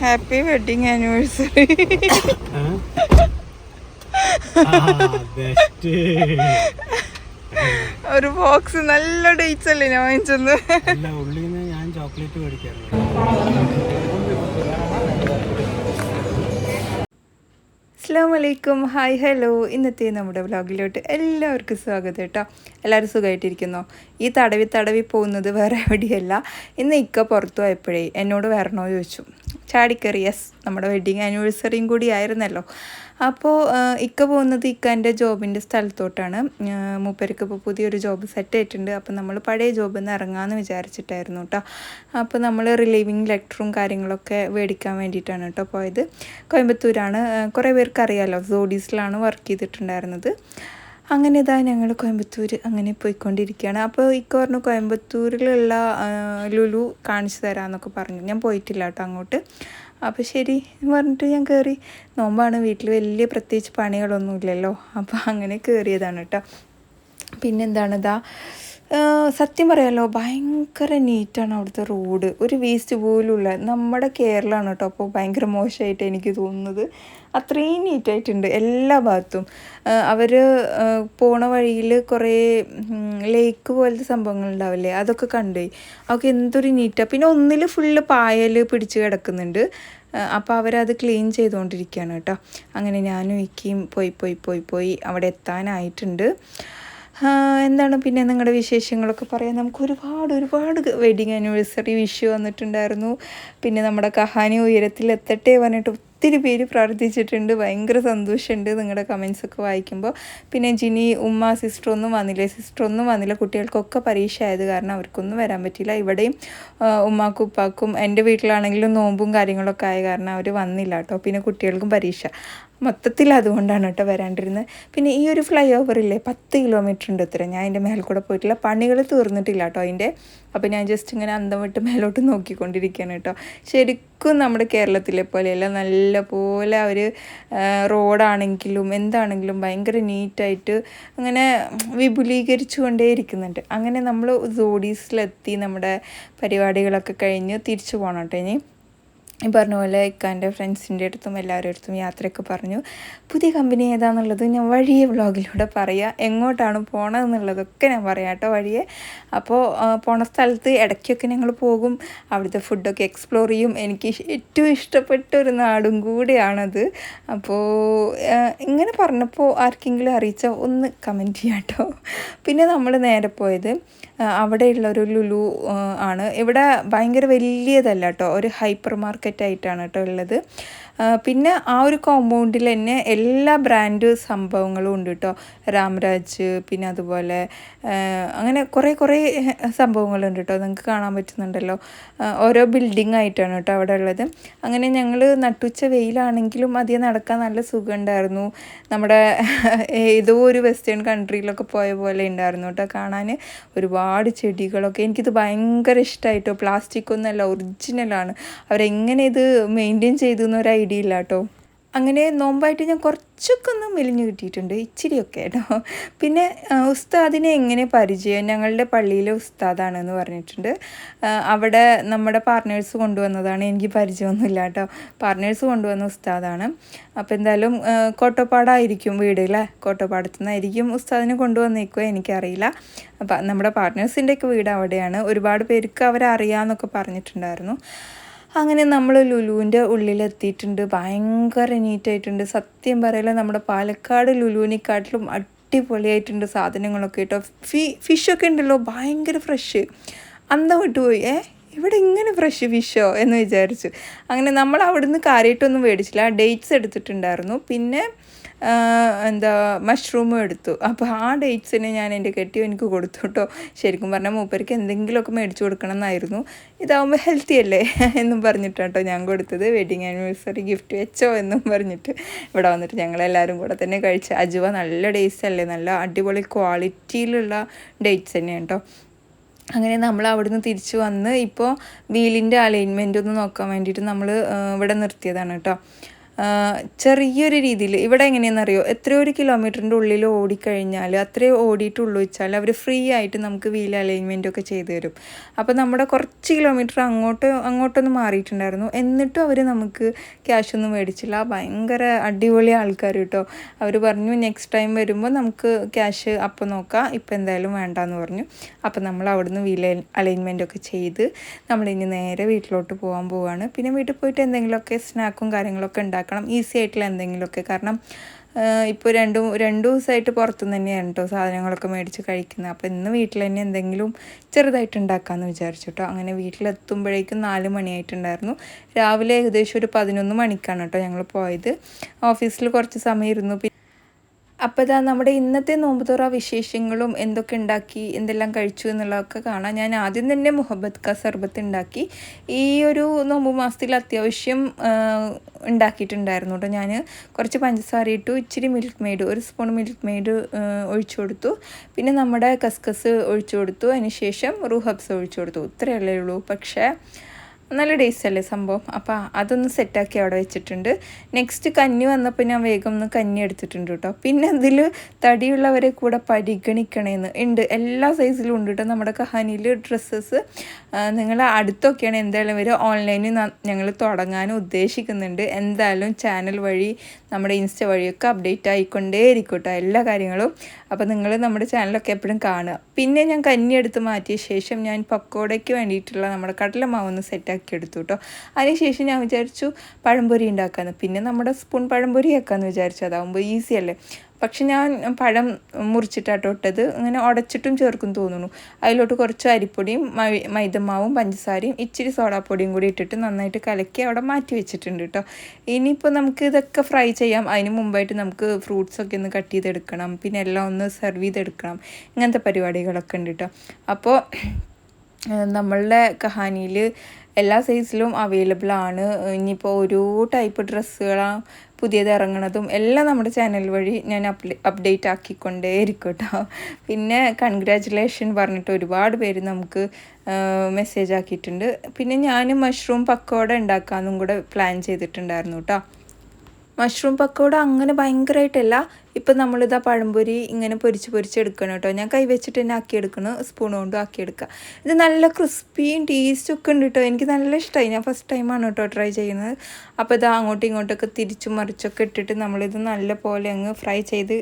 Happy wedding anniversary. ഒരു box നല്ല dates അല്ലേ ഞാൻ വാങ്ങിച്ചത്? ഞാൻ ചോക്ലേറ്റ് അസ്സാം വലൈക്കും ഹായ് ഹലോ. ഇന്നത്തെ നമ്മുടെ വ്ലോഗിലോട്ട് എല്ലാവർക്കും സ്വാഗതം കേട്ടോ. എല്ലാവരും സുഖമായിട്ടിരിക്കുന്നോ? ഈ തടവി തടവി പോകുന്നത് വേറെ എവിടെയല്ല. ഇന്ന് ഇക്ക പുറത്തു പോയപ്പോഴേ എന്നോട് വരണോ ചോദിച്ചു. ചാടിക്കറി. യെസ് നമ്മുടെ വെഡ്ഡിങ് ആനിവേഴ്സറിയും കൂടി ആയിരുന്നല്ലോ. അപ്പോൾ ഇക്ക പോകുന്നത് ഇക്കന്റെ ജോബിന്റെ സ്ഥലത്തോട്ടാണ്. മൂപ്പർക്ക് ഇപ്പോൾ പുതിയൊരു ജോബ് സെറ്റ് ആയിട്ടുണ്ട്. അപ്പോൾ നമ്മൾ പഴയ ജോബിൽ നിന്ന് ഇറങ്ങാമെന്ന് വിചാരിച്ചിട്ടായിരുന്നു കേട്ടോ അപ്പോൾ നമ്മൾ റിലീവിങ് ലെറ്ററും കാര്യങ്ങളൊക്കെ മേടിക്കാൻ വേണ്ടിയിട്ടാണ് കേട്ടോ പോയത്. കോയമ്പത്തൂരാണ്. കുറേ പേർക്ക് അറിയാമല്ലോ സോഡീസിലാണ് വർക്ക് ചെയ്തിട്ടുണ്ടായിരുന്നത്. അങ്ങനെ ഇതാ ഞങ്ങൾ കോയമ്പത്തൂർ അങ്ങനെ പോയിക്കൊണ്ടിരിക്കുകയാണ് അപ്പോൾ ഇക്ക പറഞ്ഞു കോയമ്പത്തൂരിലുള്ള ലുലു കാണിച്ചു തരാമെന്നൊക്കെ പറഞ്ഞു. ഞാൻ പോയിട്ടില്ല കേട്ടോ അങ്ങോട്ട്. അപ്പോൾ ശരി എന്ന് പറഞ്ഞിട്ട് ഞാൻ കയറി നോമ്പാണ്. വീട്ടിൽ വലിയ പ്രത്യേകിച്ച് പണികളൊന്നുമില്ലല്ലോ. അപ്പോൾ അങ്ങനെ കയറിയതാണ് കേട്ടോ പിന്നെന്താണ് ഇതാ സത്യം പറയാലോ ഭയങ്കര നീറ്റാണ് അവിടുത്തെ റോഡ്. ഒരു വേസ്റ്റ് പോലുമില്ല നമ്മുടെ കേരളമാണ് കേട്ടോ അപ്പോൾ ഭയങ്കര മോശമായിട്ട് എനിക്ക് തോന്നുന്നത്. അത്രയും നീറ്റായിട്ടുണ്ട് എല്ലാ ഭാഗത്തും. അവർ പോണ വഴിയിൽ കുറേ ലേക്ക് പോലത്തെ സംഭവങ്ങൾ ഉണ്ടാവില്ലേ? അതൊക്കെ കണ്ടേ. അതൊക്കെ എന്തൊരു നീറ്റാണ് പിന്നെ ഒന്നിൽ ഫുള്ള് പായൽ പിടിച്ച് കിടക്കുന്നുണ്ട്. അപ്പോൾ അവരത് ക്ലീൻ ചെയ്തുകൊണ്ടിരിക്കുകയാണ് കേട്ടോ. അങ്ങനെ ഞാനും ഇക്കയും പോയി പോയി പോയി പോയി അവിടെ എത്താനായിട്ടുണ്ട്. എന്താണ് പിന്നെ നിങ്ങളുടെ വിശേഷങ്ങളൊക്കെ പറയാം നമുക്ക് ഒരുപാട് ഒരുപാട് വെഡിങ് ആനിവേഴ്സറി വിഷു വന്നിട്ടുണ്ടായിരുന്നു. പിന്നെ നമ്മുടെ കഹാനി ഉയരത്തിൽ എത്തട്ടെ പറഞ്ഞിട്ട് ഒത്തിരി പേര് പ്രാർത്ഥിച്ചിട്ടുണ്ട്. ഭയങ്കര സന്തോഷമുണ്ട് നിങ്ങളുടെ കമൻസ് ഒക്കെ വായിക്കുമ്പോൾ. പിന്നെ ജിനി ഉമ്മ സിസ്റ്റർ ഒന്നും വന്നില്ല? സിസ്റ്റർ ഒന്നും വന്നില്ല. കുട്ടികൾക്കൊക്കെ പരീക്ഷ ആയത് കാരണം അവർക്കൊന്നും വരാൻ പറ്റില്ല ഇവിടെയും ഉമ്മാക്കും ഉപ്പാക്കും എന്റെ വീട്ടിലാണെങ്കിലും നോമ്പും കാര്യങ്ങളൊക്കെ ആയ കാരണം അവർ വന്നില്ല കേട്ടോ. പിന്നെ കുട്ടികൾക്കും പരീക്ഷ. മൊത്തത്തിൽ അതുകൊണ്ടാണ് കേട്ടോ വരാണ്ടിരുന്നത്. പിന്നെ ഈ ഒരു ഫ്ലൈ ഓവറില്ലേ പത്ത് കിലോമീറ്റർ ഉണ്ട് ഇത്ര. ഞാൻ അതിന്റെ മേലെ കൂടെ പോയിട്ടില്ല. പണികൾ തീർന്നിട്ടില്ല കേട്ടോ അതിന്റെ. അപ്പോൾ ഞാൻ ജസ്റ്റ് ഇങ്ങനെ അന്തം വിട്ട് മേലോട്ട് നോക്കിക്കൊണ്ടിരിക്കുകയാണ് കേട്ടോ. ശരിക്കും നമ്മുടെ കേരളത്തിലെ പോലെയല്ല നല്ല പോലെ അവർ റോഡാണെങ്കിലും എന്താണെങ്കിലും ഭയങ്കര നീറ്റായിട്ട് അങ്ങനെ വിപുലീകരിച്ചു കൊണ്ടേയിരിക്കുന്നുണ്ട് അങ്ങനെ നമ്മൾ സോഡീസിലെത്തി നമ്മുടെ പരിപാടികളൊക്കെ കഴിഞ്ഞ് തിരിച്ചു പോകണം കേട്ടോ ഇനി? ഈ പറഞ്ഞ പോലെ ഇക്കാന്റെ ഫ്രണ്ട്സിന്റെ അടുത്തും എല്ലാവരുടെ അടുത്തും യാത്രയൊക്കെ പറഞ്ഞു. പുതിയ കമ്പനി ഏതാണെന്നുള്ളത് ഞാൻ വഴിയെ വ്ളോഗിലൂടെ പറയാം. എങ്ങോട്ടാണ് പോണതെന്നുള്ളതൊക്കെ ഞാൻ പറയാം കേട്ടോ വഴിയെ. അപ്പോൾ പോണ സ്ഥലത്ത് ഇടയ്ക്കൊക്കെ ഞങ്ങൾ പോകും. അവിടുത്തെ ഫുഡൊക്കെ എക്സ്പ്ലോർ ചെയ്യും. എനിക്ക് ഏറ്റവും ഇഷ്ടപ്പെട്ട ഒരു നാടും കൂടിയാണത്. അപ്പോൾ ഇങ്ങനെ പറഞ്ഞപ്പോൾ ആർക്കെങ്കിലും അറിയിച്ചാൽ ഒന്ന് കമന്റ് ചെയ്യാം കേട്ടോ പിന്നെ നമ്മൾ നേരെ പോയത്. അവിടെയുള്ള ഒരു ലുലു ആണ്. ഇവിടെ ഭയങ്കര വലിയതല്ല കേട്ടോ ഒരു ഹൈപ്പർ മാർക്കറ്റ് ആയിട്ടാണ് കേട്ടോ ഉള്ളത്. പിന്നെ ആ ഒരു കോമ്പൗണ്ടിൽ തന്നെ എല്ലാ ബ്രാൻഡ് സംഭവങ്ങളും ഉണ്ട് കേട്ടോ രാംരാജ് പിന്നെ അതുപോലെ അങ്ങനെ കുറേ കുറേ സംഭവങ്ങളുണ്ട് കേട്ടോ നിങ്ങൾക്ക് കാണാൻ പറ്റുന്നുണ്ടല്ലോ. ഓരോ ബിൽഡിംഗ് ആയിട്ടാണ് കേട്ടോ അവിടെ ഉള്ളത്. അങ്ങനെ ഞങ്ങൾ നട്ടുച്ച വെയിലാണെങ്കിലും അധികം നടക്കാൻ നല്ല സുഖമുണ്ടായിരുന്നു. നമ്മുടെ ഏതോ ഒരു വെസ്റ്റേൺ കൺട്രിയിലൊക്കെ പോയ പോലെ ഉണ്ടായിരുന്നു കേട്ടോ കാണാൻ ഒരുപാട് ചെടികളൊക്കെ. എനിക്കിത് ഭയങ്കര ഇഷ്ടമായിട്ടോ പ്ലാസ്റ്റിക് ഒന്നല്ല ഒറിജിനലാണ് അവരെങ്ങനെ ഇത് മെയിന്റെയിൻ ചെയ്തു എന്നൊരു ഐഡിയ ഇല്ല കേട്ടോ അങ്ങനെ നോമ്പായിട്ട് ഞാൻ കുറച്ചൊക്കെ ഒന്ന് മെലിഞ്ഞു കിട്ടിയിട്ടുണ്ട്. ഇച്ചിരിയൊക്കെ കേട്ടോ പിന്നെ ഉസ്താദിനെ എങ്ങനെ പരിചയം? ഞങ്ങളുടെ പള്ളിയിലെ ഉസ്താദാണെന്ന് പറഞ്ഞിട്ടുണ്ട്. അവിടെ നമ്മുടെ പാർട്ട്നേഴ്സ് കൊണ്ടുവന്നതാണ്. എനിക്ക് പരിചയമൊന്നുമില്ല കേട്ടോ. പാർട്ട്നേഴ്സ് കൊണ്ടുവന്ന ഉസ്താദാണ്. അപ്പോൾ എന്തായാലും കോട്ടപ്പാടായിരിക്കും വീട് അല്ലേ കോട്ടപ്പാടത്തു നിന്നായിരിക്കും ഉസ്താദിനെ കൊണ്ടുവന്നേക്കോ എനിക്കറിയില്ല. അപ്പം നമ്മുടെ പാർട്ട്നേഴ്സിന്റെയൊക്കെ വീട് അവിടെയാണ്. ഒരുപാട് പേർക്ക് അവരെ പറഞ്ഞിട്ടുണ്ടായിരുന്നു. അങ്ങനെ നമ്മൾ ലുലുവിന്റെ ഉള്ളിലെത്തിയിട്ടുണ്ട്. ഭയങ്കര നീറ്റായിട്ടുണ്ട് സത്യം പറയല നമ്മുടെ പാലക്കാട് ലുലുവിനെക്കാട്ടിലും അടിപൊളിയായിട്ടുണ്ട് സാധനങ്ങളൊക്കെ കേട്ടോ. ഫി ഫിഷൊക്കെ ഉണ്ടല്ലോ. ഭയങ്കര ഫ്രഷ് അന്ത വിട്ടുപോയി. ഏ? ഇവിടെ ഇങ്ങനെ ഫ്രഷ് ഫിഷോ എന്ന് വിചാരിച്ചു. അങ്ങനെ നമ്മൾ അവിടുന്ന് കാര്യമായിട്ടൊന്നും മേടിച്ചില്ല. ഡേറ്റ്സ് എടുത്തിട്ടുണ്ടായിരുന്നു. പിന്നെ എന്താ മഷ്റൂമും എടുത്തു. അപ്പോൾ ആ ഡേറ്റ്സിന് ഞാൻ എന്റെ കെട്ടിയോ എനിക്ക് കൊടുത്തു കേട്ടോ ശരിക്കും പറഞ്ഞാൽ മൂപ്പർക്ക് എന്തെങ്കിലുമൊക്കെ മേടിച്ചു കൊടുക്കണം എന്നായിരുന്നു ഇതാവുമ്പോൾ ഹെൽത്തി അല്ലേ എന്നും പറഞ്ഞിട്ടാട്ടോ ഞാൻ കൊടുത്തത്. വെഡിങ് ആനിവേഴ്സറി ഗിഫ്റ്റ് വെച്ചോ എന്നും പറഞ്ഞിട്ട് ഇവിടെ വന്നിട്ട് ഞങ്ങളെല്ലാവരും കൂടെ തന്നെ കഴിച്ച്. അജുവ നല്ല ഡേറ്റ്സ് അല്ലേ? നല്ല അടിപൊളി ക്വാളിറ്റിയിലുള്ള ഡേറ്റ്സ് തന്നെയാണ് കേട്ടോ അങ്ങനെ നമ്മൾ അവിടുന്ന് തിരിച്ചു വന്ന് ഇപ്പോൾ വീലിന്റെ അലൈൻമെന്റ് ഒന്ന് നോക്കാൻ വേണ്ടിയിട്ട് നമ്മൾ ഇവിടെ നിർത്തിയതാണ് കേട്ടോ. ചെറിയൊരു രീതിയിൽ ഇവിടെ എങ്ങനെയാണെന്നറിയോ? എത്രയോ ഒരു കിലോമീറ്ററിന്റെ ഉള്ളിൽ ഓടിക്കഴിഞ്ഞാൽ അത്രയും ഓടിയിട്ടുള്ളൂ വെച്ചാൽ അവർ ഫ്രീ ആയിട്ട് നമുക്ക് വീൽ അലൈൻമെന്റ് ഒക്കെ ചെയ്തു തരും. അപ്പോൾ നമ്മുടെ കുറച്ച് കിലോമീറ്റർ അങ്ങോട്ട് അങ്ങോട്ടൊന്ന് മാറിയിട്ടുണ്ടായിരുന്നു. എന്നിട്ടും അവർ നമുക്ക് ക്യാഷ് ഒന്നും മേടിച്ചില്ല. ഭയങ്കര അടിപൊളി ആൾക്കാർ കേട്ടോ. അവർ പറഞ്ഞു നെക്സ്റ്റ് ടൈം വരുമ്പോൾ നമുക്ക് ക്യാഷ് അപ്പോൾ നോക്കാം. ഇപ്പം എന്തായാലും വേണ്ടാന്ന് പറഞ്ഞു. അപ്പോൾ നമ്മൾ അവിടുന്ന് വീൽ അലൈൻമെന്റ് ഒക്കെ ചെയ്ത് നമ്മളിനി നേരെ വീട്ടിലോട്ട് പോകാൻ പോവാണ്. പിന്നെ വീട്ടിൽ പോയിട്ട് എന്തെങ്കിലുമൊക്കെ സ്നാക്കും കാര്യങ്ങളൊക്കെ ഉണ്ടാക്കണം ഈസി ആയിട്ടുള്ള എന്തെങ്കിലുമൊക്കെ. കാരണം ഇപ്പോൾ രണ്ടും രണ്ട് ദിവസമായിട്ട് പുറത്തുനിന്ന് തന്നെയാണ് കേട്ടോ സാധനങ്ങളൊക്കെ മേടിച്ച് കഴിക്കുന്നത്. അപ്പോൾ ഇന്ന് വീട്ടിൽ തന്നെ എന്തെങ്കിലും ചെറുതായിട്ട് ഉണ്ടാക്കാമെന്ന് വിചാരിച്ചു കേട്ടോ അങ്ങനെ വീട്ടിലെത്തുമ്പോഴേക്കും നാല് മണിയായിട്ടുണ്ടായിരുന്നു. രാവിലെ ഏകദേശം ഒരു പതിനൊന്ന് മണിക്കാണ് കേട്ടോ ഞങ്ങൾ പോയത്. ഓഫീസിൽ കുറച്ച് സമയം ഇരുന്നു പി- അപ്പോൾ ഇതാ നമ്മുടെ ഇന്നത്തെ നോമ്പുതുറ വിശേഷങ്ങളും എന്തൊക്കെ ഉണ്ടാക്കി എന്തെല്ലാം കഴിച്ചു എന്നുള്ളതൊക്കെ കാണാം. ഞാൻ ആദ്യം തന്നെ മുഹബത്ത് ക സർബത്ത് ഉണ്ടാക്കി. ഈ ഒരു നോമ്പ് മാസത്തിൽ അത്യാവശ്യം ഉണ്ടാക്കിയിട്ടുണ്ടായിരുന്നു കേട്ടോ ഞാൻ കുറച്ച് പഞ്ചസാര ഇട്ടു ഇച്ചിരി മിൽക്ക് മെയ്ഡ് ഒരു സ്പൂൺ മിൽക്ക് മെയ്ഡ് ഒഴിച്ചു കൊടുത്തു. പിന്നെ നമ്മുടെ കസ്കസ് ഒഴിച്ചു കൊടുത്തു. അതിനുശേഷം റൂഹബ്സ് ഒഴിച്ചു കൊടുത്തു. ഇത്രയല്ലേ ഉള്ളൂ. പക്ഷേ നല്ല ടേസ്റ്റ് അല്ലേ സംഭവം? അപ്പോൾ അതൊന്ന് സെറ്റാക്കി അവിടെ വെച്ചിട്ടുണ്ട്. നെക്സ്റ്റ് കഞ്ഞി വന്നപ്പോൾ ഞാൻ വേഗം ഒന്ന് കഞ്ഞി എടുത്തിട്ടുണ്ട് കേട്ടോ പിന്നെ അതിൽ തടിയുള്ളവരെ കൂടെ പരിഗണിക്കണേന്ന്. ഉണ്ട് എല്ലാ സൈസിലും ഉണ്ട് കേട്ടോ നമ്മുടെ കഹാനിയിൽ ഡ്രസ്സസ് നിങ്ങൾ അടുത്തൊക്കെയാണ് എന്തായാലും ഇവർ ഓൺലൈനിൽ ഞങ്ങൾ തുടങ്ങാൻ ഉദ്ദേശിക്കുന്നുണ്ട്. എന്തായാലും ചാനൽ വഴി നമ്മുടെ ഇൻസ്റ്റ വഴിയൊക്കെ അപ്ഡേറ്റ് ആയിക്കൊണ്ടേയിരിക്കും കേട്ടോ എല്ലാ കാര്യങ്ങളും. അപ്പോൾ നിങ്ങൾ നമ്മുടെ ചാനലൊക്കെ എപ്പോഴും കാണുക. പിന്നെ ഞാൻ കഞ്ഞി എടുത്ത് മാറ്റിയ ശേഷം ഞാൻ പക്കോടയ്ക്ക് വേണ്ടിയിട്ടുള്ള നമ്മുടെ കടലമാവ് ഒന്ന് സെറ്റാക്കി എടുത്തു കേട്ടോ അതിനുശേഷം ഞാൻ വിചാരിച്ചു പഴംപൊരി ഉണ്ടാക്കാമെന്ന് പിന്നെ നമ്മുടെ സ്പൂൺ പഴംപൊരി ആക്കാമെന്ന് വിചാരിച്ചു. അതാവുമ്പോൾ ഈസി അല്ലേ? പക്ഷെ ഞാൻ പഴം മുറിച്ചിട്ടാട്ടോ ഇട്ടത്. അങ്ങനെ ഉടച്ചിട്ടും ചേർക്കും തോന്നുന്നു. അതിലോട്ട് കുറച്ച് അരിപ്പൊടിയും മൈ- മൈദമാവും പഞ്ചസാരയും ഇച്ചിരി സോഡാപ്പൊടിയും കൂടി ഇട്ടിട്ട് നന്നായിട്ട് കലക്കി അവിടെ മാറ്റി വെച്ചിട്ടുണ്ട് കേട്ടോ ഇനിയിപ്പോൾ നമുക്ക് ഇതൊക്കെ ഫ്രൈ ചെയ്യാം. അതിന് മുമ്പായിട്ട് നമുക്ക് ഫ്രൂട്ട്സൊക്കെ ഒന്ന് കട്ട് ചെയ്തെടുക്കണം. പിന്നെ എല്ലാം ഒന്ന് സെർവ് ചെയ്തെടുക്കണം. ഇങ്ങനത്തെ പരിപാടികളൊക്കെ ഉണ്ട് കേട്ടോ അപ്പോൾ നമ്മളുടെ കഹാനിയിൽ എല്ലാ സൈസിലും അവൈലബിൾ ആണ്. ഇനിയിപ്പോൾ ഓരോ ടൈപ്പ് ഡ്രസ്സുകളാണ് പുതിയത് ഇറങ്ങണതും എല്ലാം നമ്മുടെ ചാനൽ വഴി ഞാൻ അപ്ഡേറ്റ് ആക്കിക്കൊണ്ടേയിരിക്കും കേട്ടോ പിന്നെ കൺഗ്രാറ്റുലേഷൻ പറഞ്ഞിട്ട് ഒരുപാട് പേര് നമുക്ക് മെസ്സേജ് ആക്കിയിട്ടുണ്ട്. പിന്നെ ഞാൻ മഷ്റൂം പക്കോട ഉണ്ടാക്കാമെന്നും കൂടെ പ്ലാൻ ചെയ്തിട്ടുണ്ടായിരുന്നു കേട്ടോ മഷ്റൂം പക്കോട അങ്ങനെ ഭയങ്കരമായിട്ടല്ല ഇപ്പം നമ്മളിതാ പഴംപൊരി ഇങ്ങനെ പൊരിച്ച് പൊരിച്ചെടുക്കണം കേട്ടോ. ഞാൻ കൈ വെച്ചിട്ട് തന്നെ ആക്കിയെടുക്കണം. സ്പൂൺ കൊണ്ടും ആക്കിയെടുക്കുക ഇത് നല്ല ക്രിസ്പിയും ടേസ്റ്റും ഒക്കെ ഉണ്ട് കേട്ടോ. എനിക്ക് നല്ല ഇഷ്ടമായി ഞാൻ ഫസ്റ്റ് ടൈമാണ് കേട്ടോ ട്രൈ ചെയ്യുന്നത്. അപ്പോൾ ഇതാ അങ്ങോട്ടും ഇങ്ങോട്ടൊക്കെ തിരിച്ചും മറിച്ചൊക്കെ ഇട്ടിട്ട് നമ്മളിത് നല്ല പോലെ അങ്ങ് ഫ്രൈ ചെയ്ത്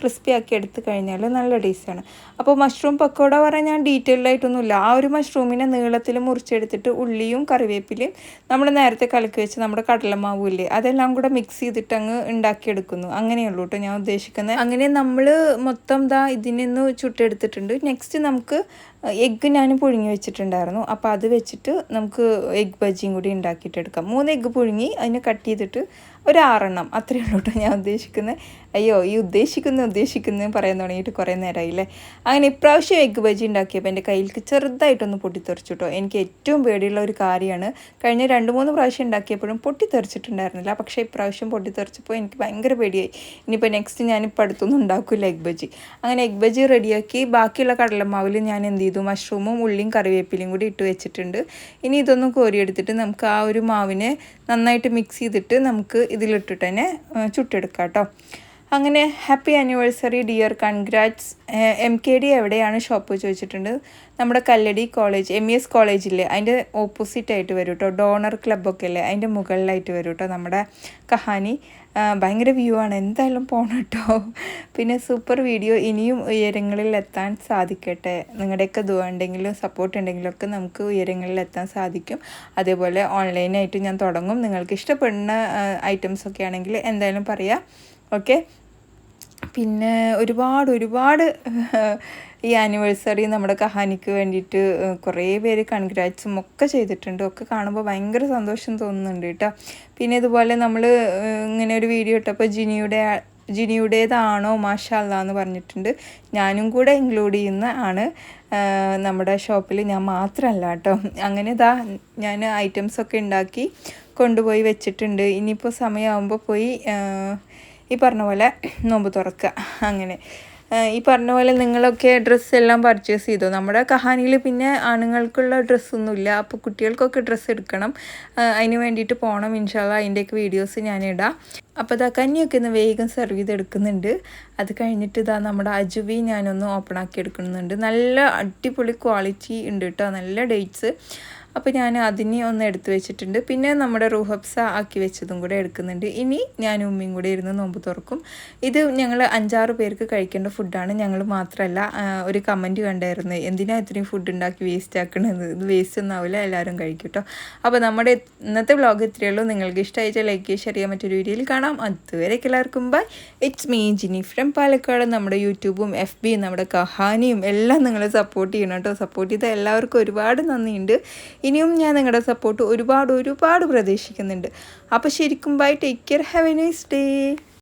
ക്രിസ്പി ആക്കി എടുത്ത് കഴിഞ്ഞാൽ നല്ല ടേസ്റ്റാണ് അപ്പോൾ മഷ്റൂം പക്കോട പറയാൻ ഞാൻ ഡീറ്റെയിൽഡ് ആയിട്ടൊന്നുമില്ല. ആ ഒരു മഷ്റൂമിനെ നീളത്തിൽ മുറിച്ചെടുത്തിട്ട് ഉള്ളിയും കറിവേപ്പിലയും നമ്മൾ നേരത്തെ കലക്കി വെച്ച് നമ്മുടെ കടലമാവില്ലേ അതെല്ലാം കൂടെ മിക്സ് ചെയ്തിട്ട് അങ്ങ് ഉണ്ടാക്കിയെടുക്കുന്നു. അങ്ങനെയുള്ളൂ കേട്ടോ. ഞാൻ ഉദ്ദേശിക്കുന്നത് അങ്ങനെ നമ്മൾ മൊത്തം ദാ ഇതിനൊന്ന് ചുട്ടെടുത്തിട്ടുണ്ട്. നെക്സ്റ്റ് നമുക്ക് എഗ്ഗ് ഞാൻ പുഴുങ്ങി വെച്ചിട്ടുണ്ടായിരുന്നു. അപ്പോൾ അത് വെച്ചിട്ട് നമുക്ക് എഗ്ഗ് ബജിയും കൂടി ഉണ്ടാക്കിയിട്ടെടുക്കാം മൂന്ന് എഗ്ഗ് പുഴുങ്ങി അതിനെ കട്ട് ചെയ്തിട്ട് ഒരു ആറെണ്ണം അത്രയേ ഉള്ളൂ കേട്ടോ ഞാൻ ഉദ്ദേശിക്കുന്നത് അയ്യോ ഈ ഉദ്ദേശിക്കുന്ന ഉദ്ദേശിക്കുന്നത് പറയാൻ തുടങ്ങിയിട്ട് കുറേ നേരമായില്ലേ അങ്ങനെ ഇപ്രാവശ്യം എഗ്ഗ് ബജി ഉണ്ടാക്കിയപ്പോൾ എന്റെ കയ്യിലേക്ക് ചെറുതായിട്ടൊന്ന് പൊട്ടിത്തെറിച്ചു കേട്ടോ. എനിക്ക് ഏറ്റവും പേടിയുള്ള ഒരു കാര്യമാണ് കഴിഞ്ഞ രണ്ട് മൂന്ന് പ്രാവശ്യം ഉണ്ടാക്കിയപ്പോഴും പൊട്ടിത്തെറിച്ചിട്ടുണ്ടായിരുന്നില്ല. പക്ഷേ ഇപ്രാവശ്യം പൊട്ടിത്തെറിച്ചപ്പോൾ എനിക്ക് ഭയങ്കര പേടിയായി. ഇനിയിപ്പോൾ നെക്സ്റ്റ് ഞാനിപ്പോൾ അടുത്തൊന്നും ഉണ്ടാക്കില്ല എഗ് ബജി. അങ്ങനെ എഗ്ഗ് ബജി റെഡിയാക്കി ബാക്കിയുള്ള കടലമാവിൽ ഞാൻ എന്ത് ചെയ്തു മഷ്റൂമും ഉള്ളിയും കറിവേപ്പിലയും കൂടി ഇട്ട് വെച്ചിട്ടുണ്ട്. ഇനി ഇതൊന്നും കോരിയെടുത്തിട്ട് നമുക്ക് ആ ഒരു മാവിനെ നന്നായിട്ട് മിക്സ് ചെയ്തിട്ട് നമുക്ക് ഇതിലിട്ടിട്ട് തന്നെ ചുട്ടെടുക്കാം കേട്ടോ. അങ്ങനെ happy anniversary dear congrats M K D എവിടെയാണ് ഷോപ്പ് ചോദിച്ചിട്ടുണ്ട്? നമ്മുടെ Kalladi college M E S കോളേജില്ലേ? അതിന്റെ ഓപ്പോസിറ്റ് ആയിട്ട് വരും കേട്ടോ ഡോണർ ക്ലബ്ബൊക്കെ അല്ലേ അതിന്റെ മുകളിലായിട്ട് വരും കേട്ടോ നമ്മുടെ കഹാനി. ഭയങ്കര വ്യൂ ആണ്. എന്തായാലും പോകണം കേട്ടോ പിന്നെ സൂപ്പർ വീഡിയോ ഇനിയും ഉയരങ്ങളിൽ എത്താൻ സാധിക്കട്ടെ. നിങ്ങളുടെയൊക്കെ ദുവ ഉണ്ടെങ്കിലും സപ്പോർട്ട് ഉണ്ടെങ്കിലും ഒക്കെ നമുക്ക് ഉയരങ്ങളിൽ എത്താൻ സാധിക്കും. അതേപോലെ ഓൺലൈനായിട്ട് ഞാൻ തുടങ്ങും. നിങ്ങൾക്ക് ഇഷ്ടപ്പെടുന്ന ഐറ്റംസ് ഒക്കെ ആണെങ്കിൽ എന്തായാലും പറയാം. ഓക്കെ പിന്നെ ഒരുപാട് ഒരുപാട് ഈ ആനിവേഴ്സറി നമ്മുടെ കഹാനിക്ക് വേണ്ടിയിട്ട് കുറേ പേര് കൺഗ്രാറ്റ്സും ഒക്കെ ചെയ്തിട്ടുണ്ട്. ഒക്കെ കാണുമ്പോൾ ഭയങ്കര സന്തോഷം തോന്നുന്നുണ്ട് കേട്ടോ. പിന്നെ ഇതുപോലെ നമ്മൾ ഇങ്ങനെ ഒരു വീഡിയോ ഇട്ടപ്പോൾ ജിനിയുടെ ജിനിയുടേതാണോ മാഷല്ല എന്ന് പറഞ്ഞിട്ടുണ്ട്. ഞാനും കൂടെ ഇൻക്ലൂഡ് ചെയ്യുന്ന ആണ് നമ്മുടെ ഷോപ്പിൽ ഞാൻ മാത്രമല്ല കേട്ടോ. അങ്ങനെ ഇതാ ഞാൻ ഐറ്റംസൊക്കെ ഉണ്ടാക്കി കൊണ്ടുപോയി വെച്ചിട്ടുണ്ട്. ഇനിയിപ്പോൾ സമയമാകുമ്പോൾ പോയി ഈ പറഞ്ഞ പോലെ നോമ്പ് തുറക്കുക അങ്ങനെ. ഈ പറഞ്ഞ പോലെ നിങ്ങളൊക്കെ ഡ്രസ്സ് എല്ലാം പർച്ചേസ് ചെയ്തു? നമ്മുടെ കഹാനിയിൽ പിന്നെ ആണുങ്ങൾക്കുള്ള ഡ്രസ്സൊന്നുമില്ല അപ്പോൾ കുട്ടികൾക്കൊക്കെ ഡ്രസ്സ് എടുക്കണം. അതിന് വേണ്ടിയിട്ട് പോകണം ഇൻഷാല്ല അതിന്റെയൊക്കെ വീഡിയോസ് ഞാൻ ഞാനിടാം. അപ്പോൾ ഇതാ കഞ്ഞിയൊക്കെ ഇന്ന് വേഗം സെർവ് ചെയ്തെടുക്കുന്നുണ്ട്. അത് കഴിഞ്ഞിട്ട് ഇതാ നമ്മുടെ അജുവി ഞാനൊന്ന് ഓപ്പൺ ആക്കി എടുക്കുന്നുണ്ട്. നല്ല അടിപൊളി ക്വാളിറ്റി ഉണ്ട് കേട്ടോ നല്ല ഡേറ്റ്സ് അപ്പോൾ ഞാൻ അതിനെ ഒന്ന് എടുത്ത് വെച്ചിട്ടുണ്ട്. പിന്നെ നമ്മുടെ റൂഹബ്സ ആക്കി വെച്ചതും കൂടെ എടുക്കുന്നുണ്ട്. ഇനി ഞാൻ ഉമ്മയും കൂടെ ഇരുന്ന് നോമ്പ് തുറക്കും. ഇത് ഞങ്ങൾ അഞ്ചാറ് പേർക്ക് കഴിക്കേണ്ട ഫുഡാണ്. ഞങ്ങൾ മാത്രമല്ല ഒരു കമന്റ് കണ്ടായിരുന്നു. എന്തിനാ ഇത്രയും ഫുഡ് ഉണ്ടാക്കി വേസ്റ്റ് ആക്കണത്? ഇത് വേസ്റ്റ് ഒന്നും ആവില്ല എല്ലാവരും കഴിക്കും കേട്ടോ അപ്പോൾ നമ്മുടെ ഇന്നത്തെ വ്ളോഗ് ഇത്രയേ ഉള്ളൂ. നിങ്ങൾക്ക് ഇഷ്ടമായിട്ട് ലൈക്ക് ഷെയർ ചെയ്യാൻ മറ്റൊരു വീഡിയോയിൽ കാണാം. അതുവരെയൊക്കെ എല്ലാവർക്കും bye it's me Jini from Palakkad. നമ്മുടെ യൂട്യൂബും എഫ് ബിയും നമ്മുടെ കഹാനിയും എല്ലാം നിങ്ങൾ സപ്പോർട്ട് ചെയ്യണം കേട്ടോ സപ്പോർട്ട് ചെയ്ത എല്ലാവർക്കും ഒരുപാട് നന്ദിയുണ്ട്. ഇനിയും ഞാൻ നിങ്ങളുടെ സപ്പോർട്ട് ഒരുപാട് ഒരുപാട് പ്രതീക്ഷിക്കുന്നുണ്ട്. അപ്പോൾ ശരിക്കും bye take care have a nice day